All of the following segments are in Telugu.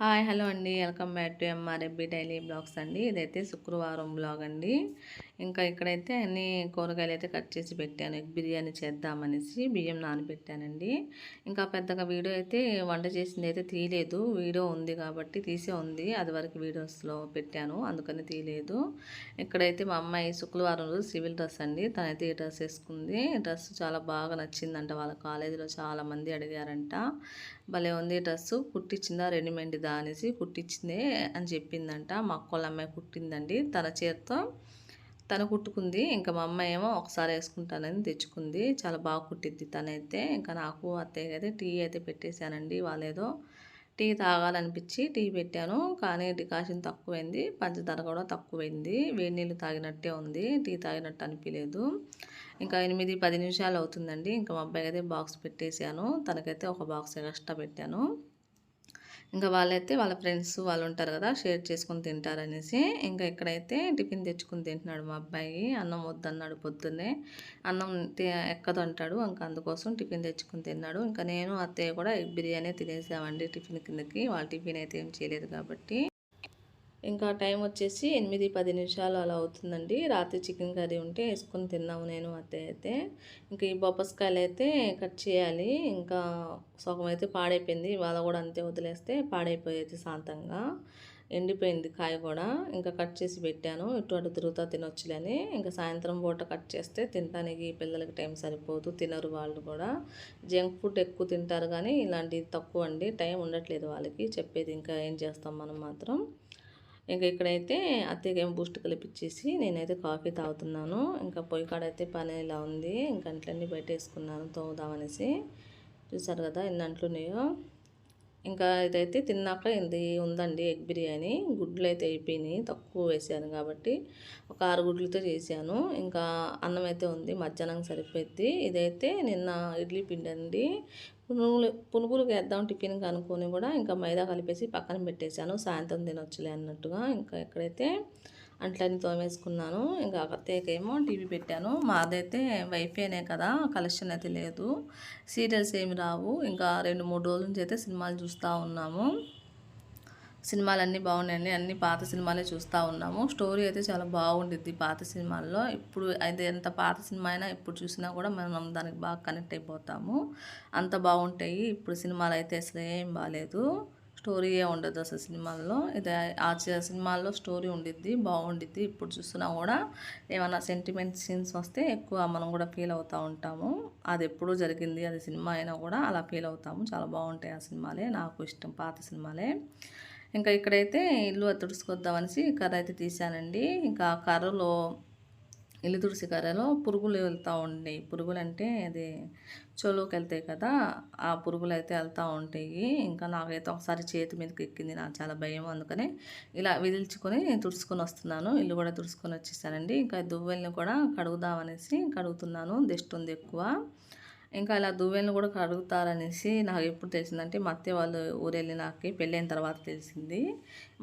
హాయ్ హలో అండి. వెల్కమ్ బ్యాక్ టు ఎంఆర్ఎబ్బి డైలీ బ్లాగ్స్ అండి. ఇదైతే శుక్రవారం బ్లాగ్ అండి. ఇంకా ఇక్కడైతే అన్ని కూరగాయలు అయితే కట్ చేసి పెట్టాను. ఎగ్ బిర్యానీ చేద్దామనేసి బియ్యం నానబెట్టానండి. ఇంకా పెద్దగా వీడియో అయితే వంట చేసింది అయితే తీయలేదు. వీడియో ఉంది కాబట్టి తీసే ఉంది. అది వరకు వీడియోస్లో పెట్టాను. అందుకని తీయలేదు. ఇక్కడైతే మా అమ్మాయి శుక్రవారం రోజు సివిల్ డ్రెస్ అండి. తనైతే ఈ డ్రెస్ వేసుకుంది. డ్రెస్ చాలా బాగా నచ్చిందంట. వాళ్ళ కాలేజీలో చాలా మంది అడిగారంట. భలే ఉంది డ్రెస్సు. కుట్టించిందా? రెడీమేడ్దా అనేసి కుట్టించిందే అని చెప్పిందంట. మా అక్కోళ్ళ అమ్మాయి కుట్టిందండి. తన చేతితో తను కుట్టుకుంది. ఇంకా మా అమ్మ ఏమో ఒకసారి వేసుకుంటానని తెచ్చుకుంది. చాలా బాగా కుట్టిద్ది తనైతే. ఇంకా నాకు అత్తయ్య అయితే టీ అయితే పెట్టేశానండి. వాళ్ళేదో టీ తాగాలనిపించి టీ పెట్టాను. కానీ డికాషన్ తక్కువైంది. పంచదార కూడా తక్కువైంది. వేడి నీళ్ళు తాగినట్టే ఉంది. టీ తాగినట్టు అనిపించలేదు ఇంకా ఎనిమిది పది నిమిషాలు అవుతుందండి. ఇంకా మా అబ్బాయికి అయితే బాక్స్ పెట్టేశాను. తనకైతే ఒక బాక్స్ ఎక్స్ట్రా పెట్టాను. ఇంకా వాళ్ళైతే వాళ్ళ ఫ్రెండ్స్ వాళ్ళు ఉంటారు కదా షేర్ చేసుకుని తింటారనేసి ఇంకా ఇక్కడైతే టిఫిన్ తెచ్చుకుని తింటున్నాడు మా అబ్బాయి అన్నం వద్దన్నాడు పొద్దున్నే. అన్నం ఎక్కదు అంటాడు ఇంకా అందుకోసం టిఫిన్ తెచ్చుకుని తిన్నాడు. ఇంకా నేను అత్తయ్య కూడా బిర్యానీ తినేసామండి టిఫిన్ కిందకి. వాళ్ళ టిఫిన్ అయితే ఏం చేయలేదు కాబట్టి. ఇంకా టైం వచ్చేసి ఎనిమిది పది నిమిషాలు అలా అవుతుందండి. రాత్రి చికెన్ కర్రీ ఉంటే వేసుకొని తిన్నాము నేను అత్తయ్య అయితే. ఇంకా ఈ బొప్పస్కాయలు అయితే కట్ చేయాలి. ఇంకా సగం అయితే పాడైపోయింది. ఇవాళ కూడా అంతే వదిలేస్తే పాడైపోయేది శాంతంగా ఎండిపోయింది కాయ కూడా. ఇంకా కట్ చేసి పెట్టాను. ఇటు అటు తిరుగుతా తినొచ్చులని. ఇంకా సాయంత్రం పూట కట్ చేస్తే తినడానికి పిల్లలకి టైం సరిపోదు. తినరు వాళ్ళు కూడా. జంక్ ఫుడ్ ఎక్కువ తింటారు కానీ ఇలాంటివి తక్కువ అండి. టైం ఉండట్లేదు వాళ్ళకి. చెప్పేది ఇంకా ఏం చేస్తాం మనం మాత్రం. ఇంకా ఇక్కడైతే అత్తయ్యకి ఏం బూస్ట్ కలిపిచ్చేసి నేనైతే కాఫీ తాగుతున్నాను. ఇంకా పొయ్యి కాడ అయితే పని ఇలా ఉంది. ఇంకా అంట్లన్నీ బయట వేసుకున్నాను తోముదామనేసి. చూసారు కదా ఎన్ని అంట్లున్నాయో. ఇంకా ఇదైతే తిన్నాక ఇది ఉందండి ఎగ్ బిర్యానీ. గుడ్లు అయితే అయిపోయినాయి. తక్కువ వేసాను కాబట్టి ఒక ఆరు గుడ్లతో చేశాను. ఇంకా అన్నం అయితే ఉంది మధ్యాహ్నం సరిపోద్ది ఇదైతే నిన్న ఇడ్లీ పిండి అండి. పునుగులు పునుగులు వేద్దాం టిఫిన్కి అనుకుని కూడా ఇంకా మైదా కలిపేసి పక్కన పెట్టేశాను. సాయంత్రం తినొచ్చులే అన్నట్టుగా. ఇంకా ఎక్కడైతే అంట్లన్నీ తోమేసుకున్నాను. ఇంకా అత్తయ్యకేమో టీవీ పెట్టాను. మాదైతే వైఫైనే కదా కలెక్షన్ అయితే లేదు. సీరియల్స్ ఏమి రావు. ఇంకా రెండు మూడు రోజుల నుంచి అయితే సినిమాలు చూస్తూ ఉన్నాము. సినిమాలు అన్నీ బాగున్నాయండి. అన్ని పాత సినిమాలే చూస్తూ ఉన్నాము. స్టోరీ అయితే చాలా బాగుండిద్ది పాత సినిమాల్లో. ఇప్పుడు అయితే ఎంత పాత సినిమా అయినా ఇప్పుడు చూసినా కూడా మనం దానికి బాగా కనెక్ట్ అయిపోతాము. అంత బాగుంటాయి. ఇప్పుడు సినిమాలు అయితే అసలు ఏం బాగాలేదు స్టోరీయే ఉండదు అసలు సినిమాల్లో. ఇది ఆ సినిమాల్లో స్టోరీ ఉండిద్ది బాగుండిద్ది ఇప్పుడు చూస్తున్నా కూడా ఏమైనా సెంటిమెంట్ సీన్స్ వస్తే ఎక్కువ మనం కూడా ఫీల్ అవుతూ ఉంటాము. అది ఎప్పుడూ జరిగింది అది సినిమా అయినా కూడా అలా ఫీల్ అవుతాము. చాలా బాగుంటాయి ఆ సినిమాలే నాకు ఇష్టం పాత సినిమాలే. ఇంకా ఇక్కడైతే ఇల్లు తుడుచుకొద్దామనేసి కర్ర అయితే తీసానండి ఇంకా కర్రలో ఇల్లు తుడిసి కర్రలో పురుగులు వెళ్తూ ఉంటాయి. పురుగులు అంటే అది చెలోకి వెళ్తాయి కదా ఆ పురుగులు అయితే వెళ్తూ ఉంటాయి. ఇంకా నాకైతే ఒకసారి చేతి మీదకి ఎక్కింది నాకు చాలా భయం. అందుకని ఇలా విదిల్చుకొని తుడుచుకొని వస్తున్నాను. ఇల్లు కూడా తుడుచుకొని వచ్చేసానండి. ఇంకా దువ్వెల్ని కూడా కడుగుదామనేసి కడుగుతున్నాను. దిష్టి ఉంది ఎక్కువ. ఇంకా అలా దువ్వెలను కూడా కడుగుతారనేసి నాకు ఎప్పుడు తెలిసిందంటే మా అత్తయ్య వాళ్ళు ఊరెళ్ళి నాకు పెళ్ళైన తర్వాత తెలిసింది.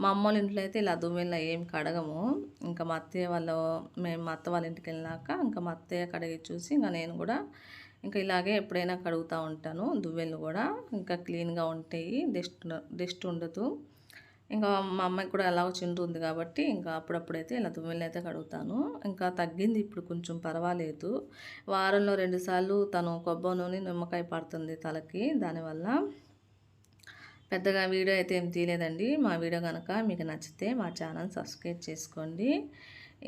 మా అమ్మ వాళ్ళ ఇంట్లో అయితే ఇలా దువ్వెలను ఏం కడగము. ఇంకా మా అత్తయ్య వాళ్ళు మేము మా అత్త వాళ్ళ ఇంటికి వెళ్ళినాక ఇంకా మా అత్తయ్య కడిగి చూసి ఇంకా నేను కూడా ఇంకా ఇలాగే ఎప్పుడైనా కడుగుతూ ఉంటాను దువ్వెలు కూడా. ఇంకా క్లీన్గా ఉంటాయి డస్ట్ డస్ట్ ఉండదు. ఇంకా మా అమ్మాయికి కూడా ఎలాగో చింటుంది ఉంది కాబట్టి ఇంకా అప్పుడప్పుడైతే ఇలా తుమ్మెల్ని అయితే కడుగుతాను. ఇంకా తగ్గింది ఇప్పుడు కొంచెం పర్వాలేదు. వారంలో రెండుసార్లు తను కొబ్బరి నూనె నిమ్మకాయ పడుతుంది తలకి. దానివల్ల పెద్దగా వీడియో అయితే ఏం తీయలేదండి. మా వీడియో కనుక మీకు నచ్చితే మా ఛానల్ సబ్స్క్రైబ్ చేసుకోండి.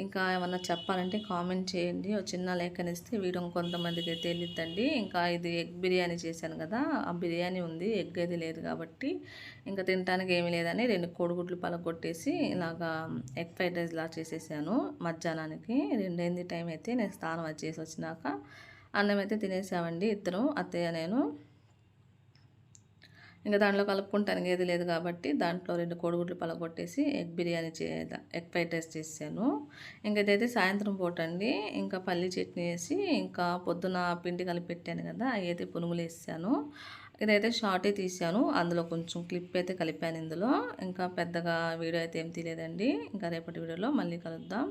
ఇంకా ఏమన్నా చెప్పాలంటే కామెంట్ చేయండి. ఒక చిన్న లేఖనిస్తే వీడియో కొంతమందికి తెలియద్దండి ఇంకా ఇది ఎగ్ బిర్యానీ చేశాను కదా ఆ బిర్యానీ ఉంది ఎగ్ అది లేదు కాబట్టి ఇంకా తినడానికి ఏమీ లేదని రెండు కోడిగుడ్లు పలగొట్టేసి ఇలాగా ఎగ్ ఫ్రైడ్ రైస్ లా చేసేసాను మధ్యాహ్నానికి. రెండైంది టైం అయితే నేను స్నానం వచ్చేసి వచ్చినాక అన్నం అయితే తినేసామండి ఇద్దరం అత్తయ్య నేను. ఇంకా దాంట్లో కలుపుకుంటానికి ఏది లేదు కాబట్టి దాంట్లో రెండు కోడిగుడ్లు పలగొట్టేసి ఎగ్ బిర్యానీ చే ఎగ్ ఫ్రైడ్ రైస్ చేసాను ఇంకా ఇదైతే సాయంత్రం పూట అండి. ఇంకా పల్లి చట్నీ వేసి ఇంకా పొద్దున పిండి కలిపి పెట్టాను కదా అయితే పునుగులు వేసాను. ఇదైతే షార్టే తీసాను. అందులో కొంచెం క్లిప్ అయితే కలిపాను ఇందులో. ఇంకా పెద్దగా వీడియో అయితే ఏం తీయలేదండి. ఇంకా రేపటి వీడియోలో మళ్ళీ కలుద్దాం.